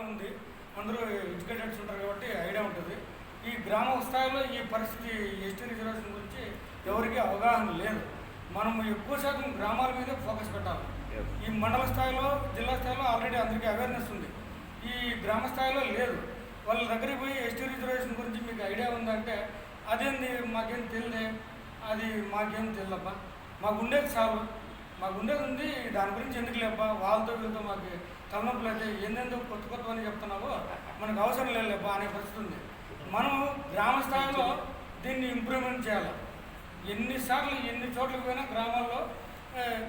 బాగానే ఉంది. అందరూ ఎడ్యుకేటెడ్స్ ఉంటారు కాబట్టి ఐడియా ఉంటుంది. ఈ గ్రామ స్థాయిలో ఈ పరిస్థితి ఎస్టీ రిజర్వేషన్ గురించి ఎవరికీ అవగాహన లేదు. మనం ఎక్కువ శాతం గ్రామాల మీద ఫోకస్ పెట్టాలి. ఈ మండల స్థాయిలో జిల్లా స్థాయిలో ఆల్రెడీ అందరికీ అవేర్నెస్ ఉంది. ఈ గ్రామ స్థాయిలో లేదు. వాళ్ళ దగ్గరికి పోయి ఎస్టీ రిజర్వేషన్ గురించి మీకు ఐడియా ఉందంటే అదేంది? మాకేం తెలియదే అది మాకేం తెలియదబ్బా మాకు ఉండేది చాలు. మాకు ఉండేది ఉంది. దాని గురించి ఎందుకు లేబ్బా వాళ్ళతో వీళ్ళతో మాకు తలనొప్పులు అయితే ఏందేందో కొత్త కొత్త అని చెప్తున్నావో మనకు అవసరం లేదులేబ్బా అనే పరిస్థితి ఉంది. మనం గ్రామ స్థాయిలో దీన్ని ఇంప్రూవ్మెంట్ చేయాలి. ఎన్నిసార్లు ఎన్ని చోట్లకి పోయినా గ్రామాల్లో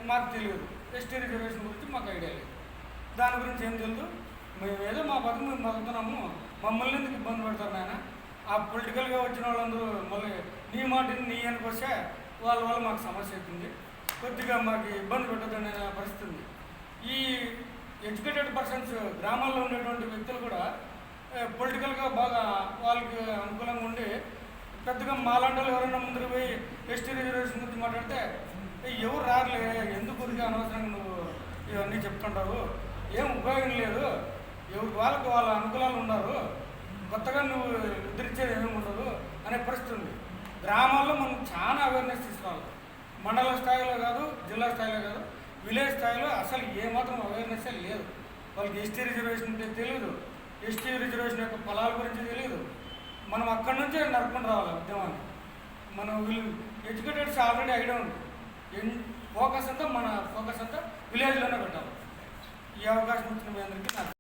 మాకు తెలియదు. ఎస్టీ రిజర్వేషన్ గురించి మాకు ఐడియా లేదు. దాని గురించి ఏం తెలియదు మేము ఏదో మా పక్కన మేము బతుకుతున్నాము మమ్మల్ని ఎందుకు ఇబ్బంది పెడతారు నాయన? ఆ పొలిటికల్గా వచ్చిన వాళ్ళందరూ మళ్ళీ నీ మాటని నీ అనుకొస్తే వాళ్ళ వల్ల మాకు సమస్య అవుతుంది. కొద్దిగా మాకు ఇబ్బంది పెట్టదనే పరిస్థితి ఉంది. ఈ ఎడ్యుకేటెడ్ పర్సన్స్ గ్రామాల్లో ఉండేటువంటి వ్యక్తులు కూడా పొలిటికల్గా బాగా వాళ్ళకి అనుకూలంగా ఉండి పెద్దగా మాలాంటి ఎవరైనా ముందుకు పోయి ఎస్టీ రిజర్వేషన్ గురించి మాట్లాడితే ఎవరు రారులే ఎందుకు గురించి అనవసరంగా నువ్వు ఇవన్నీ చెప్తుంటావు? ఏం ఉపయోగం లేదు. ఎవరికి వాళ్ళకు వాళ్ళ అనుకూలాలు ఉన్నారు. కొత్తగా నువ్వు నిద్రించేది ఏమి ఉండదు అనే పరిస్థితి ఉంది. గ్రామాల్లో మనం చాలా అవేర్నెస్ మండల స్థాయిలో కాదు జిల్లా స్థాయిలో కాదు విలేజ్ స్థాయిలో అసలు ఏమాత్రం అవేర్నెస్ లేదు. వాళ్ళకి ఎస్టీ రిజర్వేషన్ అంటే తెలియదు ఎస్టీ రిజర్వేషన్ యొక్క ఫలాల గురించి తెలియదు మనం అక్కడి నుంచే నడుపుకుని రావాలి ఉద్యమాన్ని. మనం వీళ్ళు ఎడ్యుకేటెడ్స్ ఆల్రెడీ ఐడియా ఉంది. ఎన్ ఫోకస్ అంతా మన ఫోకస్ అంతా విలేజ్లోనే పెట్టాలి. ఈ అవకాశం ఇచ్చిన మీ అందరికీ